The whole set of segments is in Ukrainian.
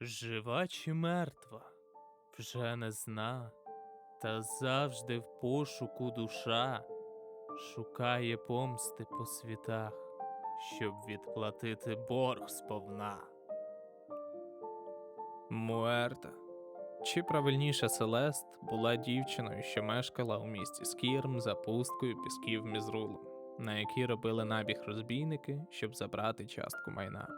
Жива чи мертва, вже не зна, та завжди в пошуку душа шукає помсти по світах, щоб відплатити борг сповна. Муерта, чи правильніше Селест, була дівчиною, що мешкала у місті Скірм за пусткою пісків Мізрулу, на якій робили набіг розбійники, щоб забрати частку майна.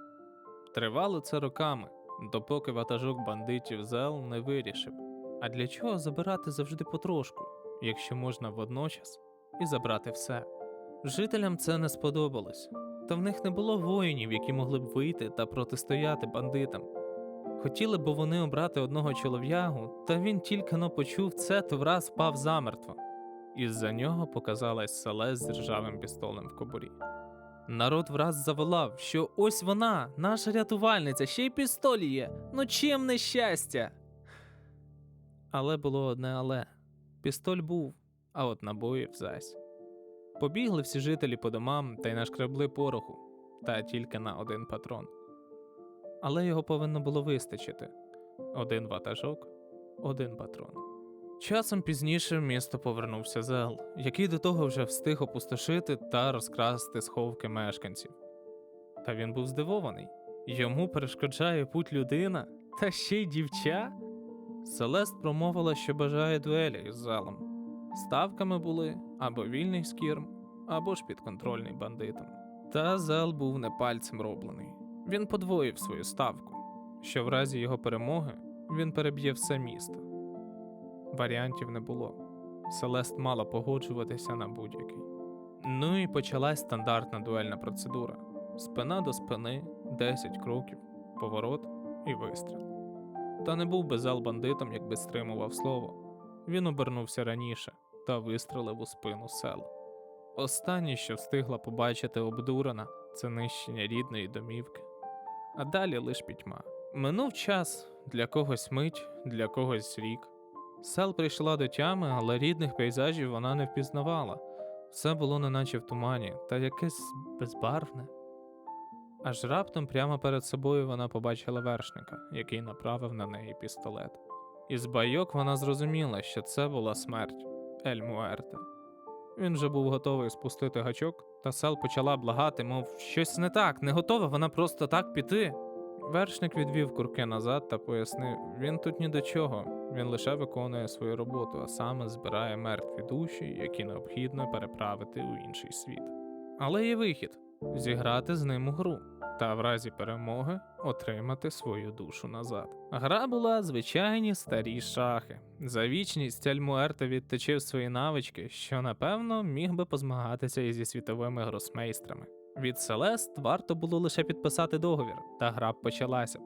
Тривало це роками, допоки ватажок бандитів Зел не вирішив. А для чого забирати завжди потрошку, якщо можна водночас і забрати все? Жителям це не сподобалось, та в них не було воїнів, які могли б вийти та протистояти бандитам. Хотіли б вони обрати одного чолов'ягу, та він тільки но почув це, то враз впав замертво. Із-за нього показалась Селес з ржавим пістолем в кобурі. Народ враз заволав, що ось вона, наша рятувальниця, ще й пістолі є. Ну чим нещастя? Але було одне але. Пістоль був, а от набоїв зась. Побігли всі жителі по домам та й нашкребли пороху, та тільки на один патрон. Але його повинно було вистачити один ватажок, один патрон. Часом пізніше місто повернувся Зел, який до того вже встиг опустошити та розкрасти сховки мешканців. Та він був здивований йому перешкоджає путь людина, та ще й дівча. Селест промовила, що бажає дуелі із залом. Ставками були або вільний скірм, або ж підконтрольний бандитам. Та зел був не пальцем роблений. Він подвоїв свою ставку, що в разі його перемоги він переб'є все місто. Варіантів не було. Селест мала погоджуватися на будь-який. Ну і почалась стандартна дуельна процедура: спина до спини, 10 кроків, поворот і вистріл. Та не був би зал бандитом, якби стримував слово. Він обернувся раніше та вистрелив у спину сел. Останнє, що встигла побачити обдурена, це нищення рідної домівки. А далі лиш пітьма. Минув час для когось мить, для когось рік. Сел прийшла до тями, але рідних пейзажів вона не впізнавала. Все було неначе в тумані, та якесь безбарвне. Аж раптом прямо перед собою вона побачила вершника, який направив на неї пістолет. Із байок вона зрозуміла, що це була смерть Ель Муерте. Він вже був готовий спустити гачок, та сел почала благати, мов щось не так, не готова вона просто так піти. Вершник відвів курки назад та пояснив: він тут ні до чого, він лише виконує свою роботу, а саме збирає мертві душі, які необхідно переправити у інший світ. Але є вихід зіграти з ним у гру, та в разі перемоги отримати свою душу назад. Гра була звичайні старі шахи. За вічність Ельмуерта відточив свої навички, що напевно міг би позмагатися і зі світовими гросмейстрами. Від Селест варто було лише підписати договір, та гра б почалася б.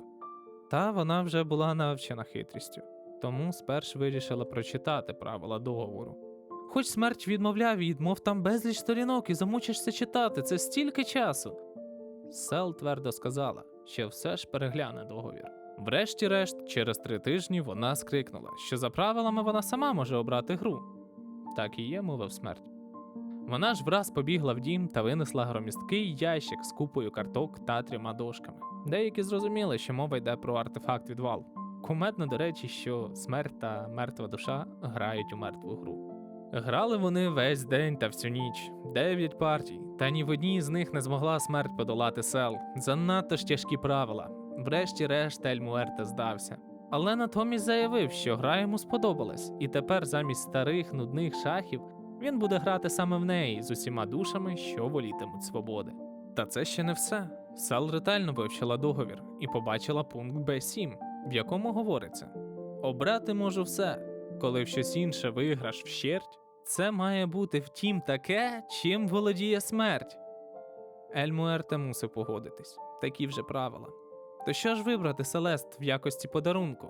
Та вона вже була навчена хитрістю, тому спершу вирішила прочитати правила договору. Хоч смерть відмовляв їй, мов там безліч сторінок і замучишся читати, це стільки часу. Сел твердо сказала, що все ж перегляне договір. Врешті-решт, через три тижні вона скрикнула, що за правилами вона сама може обрати гру. Так і є, мовив смерть. Вона ж враз побігла в дім та винесла громісткий ящик з купою карток та трьома дошками. Деякі зрозуміли, що мова йде про артефакт відвал. Кумедно, до речі, що смерть та мертва душа грають у мертву гру. Грали вони весь день та всю ніч, дев'ять партій, та ні в одній з них не змогла смерть подолати сел. Занадто ж тяжкі правила. Врешті-решт Ельмуерте здався. Але натомість заявив, що гра йому сподобалась, і тепер замість старих нудних шахів він буде грати саме в неї з усіма душами, що волітимуть свободи. Та це ще не все. Сел ретельно вивчила договір і побачила пункт Б7, в якому говориться: обрати можу все, коли в щось інше виграш вщерть, це має бути втім таке, чим володіє смерть. Ельмуерте мусив погодитись, такі вже правила. То що ж вибрати Селест в якості подарунку?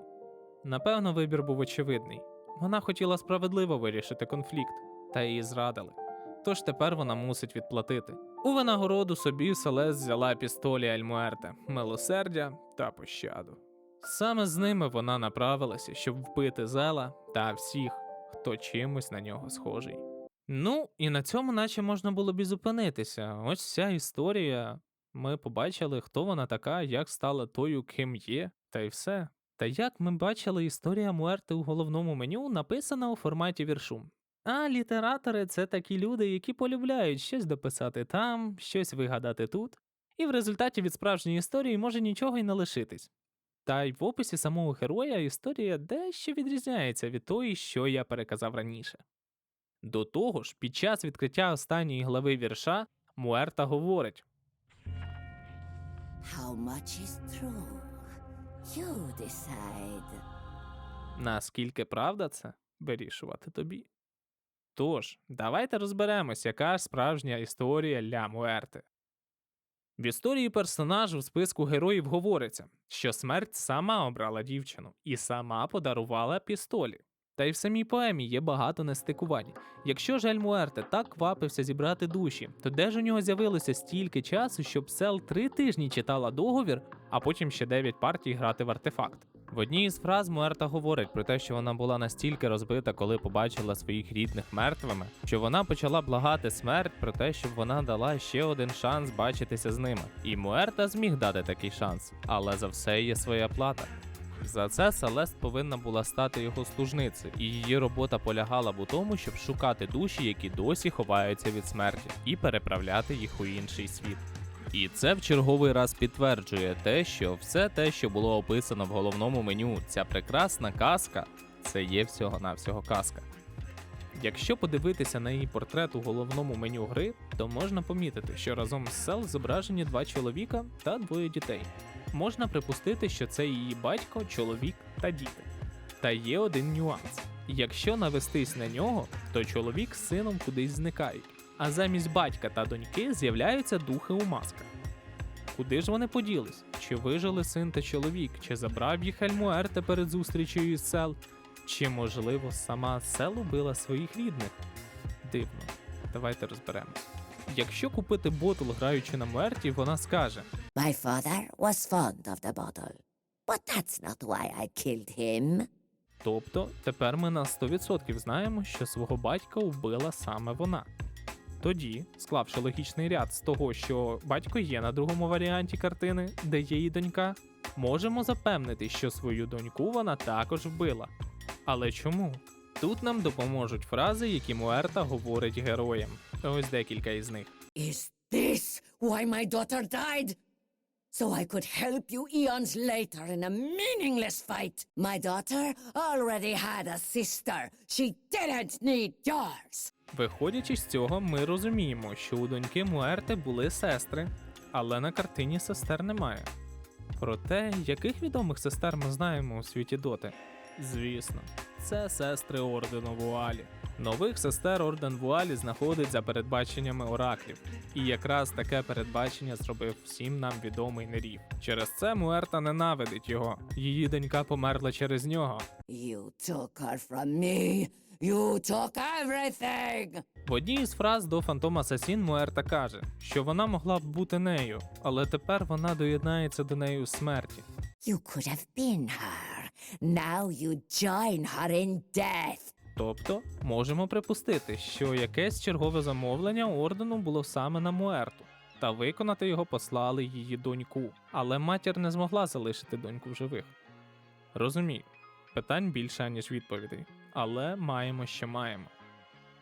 Напевно, вибір був очевидний. Вона хотіла справедливо вирішити конфлікт, та її зрадили. Тож тепер вона мусить відплатити. У винагороду собі Селест взяла пістолі Ельмуерте, милосердя та пощаду. Саме з ними вона направилася, щоб вбити Зела та всіх, хто чимось на нього схожий. Ну, і на цьому наче можна було б і зупинитися. Ось вся історія. Ми побачили, хто вона така, як стала тою, ким є. Та й все. Та як ми бачили, історія Муерти у головному меню написана у форматі віршу. А літератори це такі люди, які полюбляють щось дописати там, щось вигадати тут, і в результаті від справжньої історії може нічого й не лишитись. Та й в описі самого героя історія дещо відрізняється від тої, що я переказав раніше. До того ж, під час відкриття останньої глави вірша Муерта говорить: How much is true? You decide. наскільки правда це вирішувати тобі. Тож, давайте розберемось, яка ж справжня історія Ля Муерти. В історії персонажу в списку героїв говориться, що смерть сама обрала дівчину і сама подарувала пістолі. Та й в самій поемі є багато нестикувань. Якщо ж Ель Муерте так квапився зібрати душі, то де ж у нього з'явилося стільки часу, щоб Сел три тижні читала договір, а потім ще дев'ять партій грати в артефакт? В одній із фраз Муерта говорить про те, що вона була настільки розбита, коли побачила своїх рідних мертвими, що вона почала благати смерть про те, щоб вона дала ще один шанс бачитися з ними. І Муерта зміг дати такий шанс, але за все є своя плата. За це Селест повинна була стати його служницею, і її робота полягала б у тому, щоб шукати душі, які досі ховаються від смерті, і переправляти їх у інший світ. І це в черговий раз підтверджує те, що все те, що було описано в головному меню, ця прекрасна казка, це є всього-навсього казка. Якщо подивитися на її портрет у головному меню гри, то можна помітити, що разом з Сел зображені два чоловіка та двоє дітей. Можна припустити, що це її батько, чоловік та діти. Та є один нюанс: якщо навестись на нього, то чоловік з сином кудись зникають, а замість батька та доньки з'являються духи у масках. Куди ж вони поділись? Чи вижили син та чоловік, чи забрав їх Ельмуерте перед зустрічею із сел, чи, можливо, сама сел убила своїх рідних? Дивно. Давайте розберемось. Якщо купити ботл, граючи на Муерті, вона скаже: My father was fond of the bottle, but that's not why I killed him. Тобто, тепер ми на 100% знаємо, що свого батька вбила саме вона. Тоді, склавши логічний ряд з того, що батько є на другому варіанті картини, де є її донька, можемо запевнити, що свою доньку вона також вбила. Але чому? Тут нам допоможуть фрази, які Муерта говорить героям. Ось декілька із них. Is this why my daughter died? So I could help you eons later in a meaningless fight. My daughter already had a sister. She didn't need yours. Виходячи з цього, ми розуміємо, що у доньки Муерти були сестри, але на картині сестер немає. Проте, яких відомих сестер ми знаємо у світі доти? Звісно, це сестри Ордену Вуалі. Нових сестер Орден Вуалі знаходить за передбаченнями ораклів, і якраз таке передбачення зробив всім нам відомий Нерів. Через це Муерта ненавидить його. Її донька померла через нього. You took her from me. You took everything. В одній із фраз до Фантома Асасін Муерта каже, що вона могла б бути нею, але тепер вона доєднається до неї у смерті. You could have been her. Now you join her in death. Тобто, можемо припустити, що якесь чергове замовлення ордену було саме на Муерту, та виконати його послали її доньку, але матір не змогла залишити доньку в живих. Розумію, питань більше, ніж відповідей, але маємо, що маємо.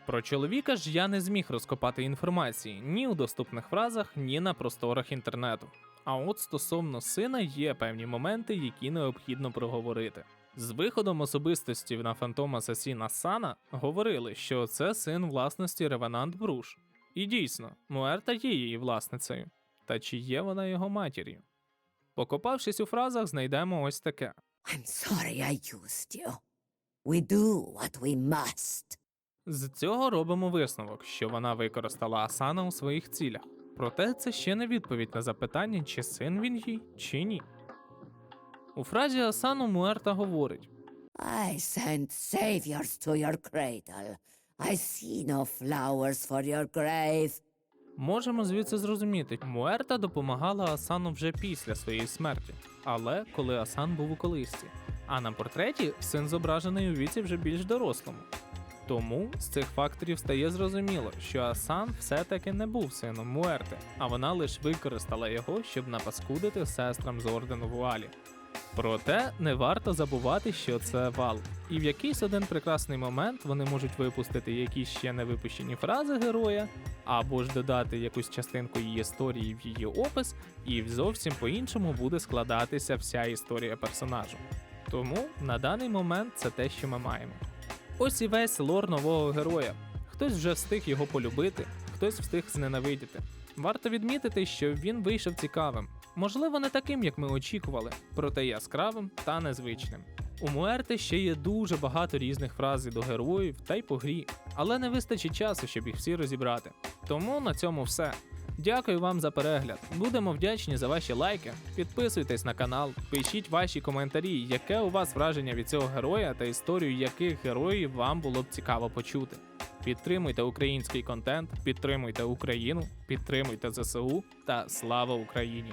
Про чоловіка ж я не зміг розкопати інформації ні у доступних фразах, ні на просторах інтернету. А от стосовно сина є певні моменти, які необхідно проговорити. З виходом особистості на фантом Асасіна Сана говорили, що це син власності Ревенант Бруш. І дійсно, Муерта є її власницею. Та чи є вона його матір'ю? Покопавшись у фразах, знайдемо ось таке. I'm sorry I used you. We do what we must. З цього робимо висновок, що вона використала Асана у своїх цілях. Проте це ще не відповідь на запитання, чи син він їй, чи ні. У фразі Асану Муерта говорить: I sent saviors to your cradle. I see no flowers for your grave. Можемо звідси зрозуміти, Муерта допомагала Асану вже після своєї смерті, але коли Асан був у колисці. А на портреті син зображений у віці вже більш дорослому. Тому з цих факторів стає зрозуміло, що Асан все-таки не був сином Муерти, а вона лише використала його, щоб напаскудити сестрам з ордену Вуалі. Проте не варто забувати, що це вал. І в якийсь один прекрасний момент вони можуть випустити якісь ще не випущені фрази героя, або ж додати якусь частинку її історії в її опис, і зовсім по-іншому буде складатися вся історія персонажу. Тому на даний момент це те, що ми маємо. Ось і весь лор нового героя. Хтось вже встиг його полюбити, хтось встиг зненавидіти. Варто відмітити, що він вийшов цікавим, можливо, не таким, як ми очікували, проте яскравим та незвичним. У Муерти ще є дуже багато різних фраз до героїв та й по грі, але не вистачить часу, щоб їх всі розібрати. Тому на цьому все. Дякую вам за перегляд. Будемо вдячні за ваші лайки. Підписуйтесь на канал, пишіть ваші коментарі, яке у вас враження від цього героя та історію яких героїв вам було б цікаво почути. Підтримуйте український контент, підтримуйте Україну, підтримуйте ЗСУ та слава Україні!